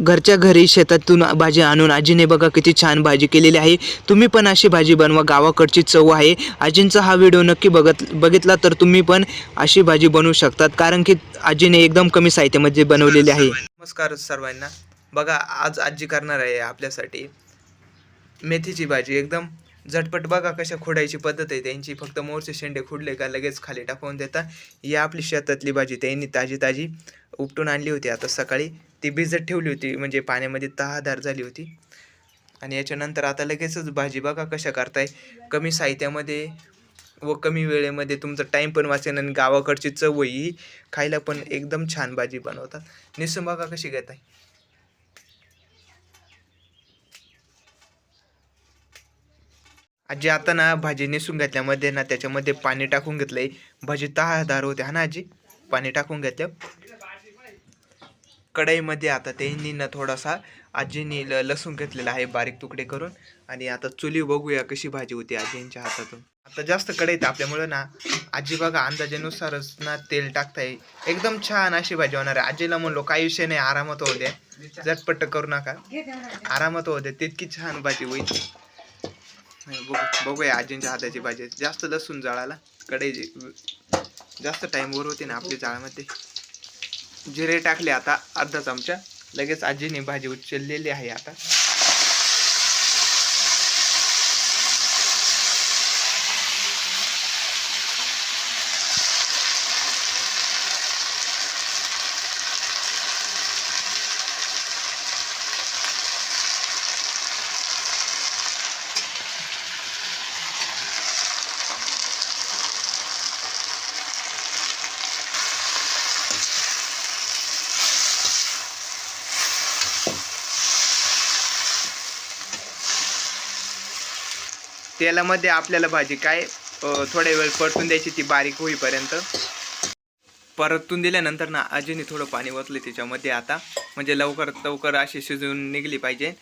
घरच्या घरी शेतातून भाजी आणून आजीने बघा किती छान भाजी केलेली आहे. तुम्ही पण अशी भाजी बनवा. गावाकडची चव आहे. आजींचा हा व्हिडिओ नक्की बघत बघितला तर तुम्ही पण अशी भाजी बनवू शकतात. कारण की आजीने एकदम कमी साहित्यामध्ये बनवलेली आहे. नमस्कार सर्वांना. बघा आज आजी करणार आहे आपल्यासाठी मेथीची भाजी. एकदम झटपट बघा कशा खोडायची पद्धत आहे. त्यांची फक्त मोरचे शेंडे खुडले का लगेच खाली टाकून देतात ही आपली शेतातली भाजी. त्यांनी ताजी ताजी उपटून आणली होती. आता सकाळी ती भिजत ठेवली होती म्हणजे पाण्यामध्ये तहादार झाली होती. आणि याच्यानंतर आता लगेचच भाजी बघा कशा करताय. कमी साहित्यामध्ये व कमी वेळेमध्ये तुमचा टाईम पण वाचेल आणि गावाकडची चव ही खायला पण एकदम छान भाजी बनवतात. निसून बघा कशी घेताय. आजी आता ना भाजी नेसून घेतल्यामध्ये ना त्याच्यामध्ये पाणी टाकून घेतलंय. भाजी तहादार होते हा ना आजी? पाणी टाकून घेतलं कढईमध्ये आता त्यांनी ना थोडासा आजींनी ल लसूण घेतलेला आहे बारीक तुकडे करून. आणि आता चुली बघूया कशी भाजी होती आजींच्या हातातून. आता जास्त कढईत आपल्यामुळं ना आजी बघा अंदाजानुसारच ना तेल टाकताय. एकदम छान अशी भाजी होणार आहे. आजीला म्हणलो काही विषय नाही आरामात होऊ द्या झटपट करू नका. आरामात होऊ द्या तितकी छान भाजी होईल. बघू बघूया आजींच्या हाताची भाजी. जास्त लसूण जाळाला. कढई जास्त टाईमवर होती ना आपली जाळामध्ये. जिरे टाकले आता अर्धा चमचा. लगेच आजीने भाजी उचललेली आहे आता. तेलामध्ये आपल्याला भाजी काय थोड्या वेळ परतून द्यायची ती बारीक होईपर्यंत. परतून दिल्यानंतर ना अजूनही थोडं पाणी वतलं त्याच्यामध्ये आता. म्हणजे लवकर लवकर अशी शिजून निघली पाहिजे.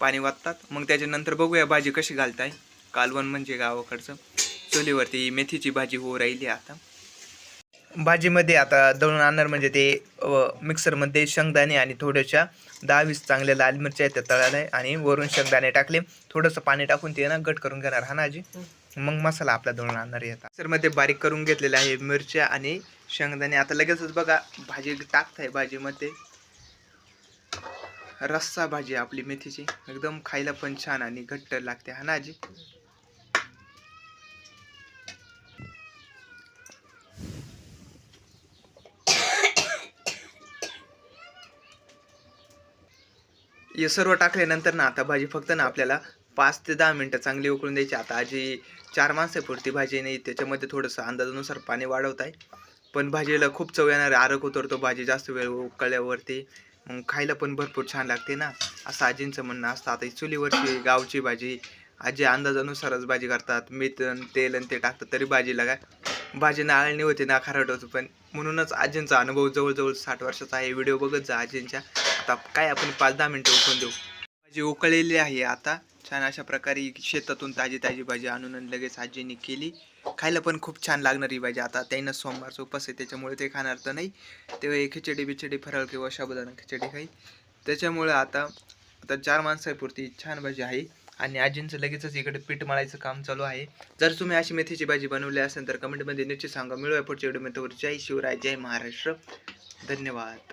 पाणी वाचतात मग त्याच्यानंतर बघूया भाजी कशी घालताय. कालवण म्हणजे गावाकडचं. चुलीवरती मेथीची भाजी होऊ राहिली आता. भाजीमध्ये आता दळून आणणार म्हणजे ते मिक्सरमध्ये शेंगदाणे आणि थोड्याशा दहा वीस चांगल्या लाल मिरच्या आहेत त्या तळाल्या आणि वरून शेंगदाणे टाकले. थोडंसं पाणी टाकून ते ना गट करून घेणार. हा ना आजी? मग मसाला आपला दळून आणणार येतात मिक्सरमध्ये बारीक करून घेतलेल्या आहे मिरच्या आणि शेंगदाणे. आता लगेचच बघा भाजी टाकताय भाजीमध्ये. रस्सा भाजी आपली मेथीची. एकदम खायला पण छान आणि घट्ट लागते. हा ना आजी? हे सर्व टाकल्यानंतर ना आता भाजी फक्त ना आपल्याला पाच ते दहा मिनटं चांगली उकळून द्यायची. आता आजी चार माणसं पुरती भाजी नाही त्याच्यामध्ये थोडंसं अंदाजानुसार पाणी वाढवत आहे. पण भाजीला खूप चव येणार आहे. आरक उतरतो भाजी जास्त वेळ उकळल्यावरती मग खायला पण भरपूर छान लागते ना. असं आजींचं म्हणणं असतं. आता चुलीवरची गावची भाजी आजी अंदाजानुसारच भाजी करतात. मीठ तेल आणि ते टाकतात तरी भाजीला काय? भाजी नाळणी होते ना खारट होतं. पण म्हणूनच आजींचा अनुभव जवळजवळ साठ वर्षाचा आहे. व्हिडिओ बघत जा आजींच्या. आता काय आपण पाच दहा मिनटं उकळून देऊ. भाजी उकळलेली आहे आता. छान अशा प्रकारे शेतातून ताजी ताजी भाजी आणून लगेच आजीने केली. खायला पण खूप छान लागणारी भाजी. आता त्यांना सोमवारचा उपास आहे त्याच्यामुळे ते खाणार तर नाही. ते खिचडी बिचडी फराळ किंवा साबुदाणा खिचडी खाई त्याच्यामुळे आता आता चार माणसापुरती छान भाजी आहे. आणि आजींचं लगेचच इकडे पीठ मळायचं काम चालू आहे. जर तुम्ही अशी मेथीची भाजी बनवली असेल तर कमेंटमध्ये निश्चित सांगा. मिळूया पुढच्या व्हिडिओमध्ये. जय शिवराय जय महाराष्ट्र. धन्यवाद.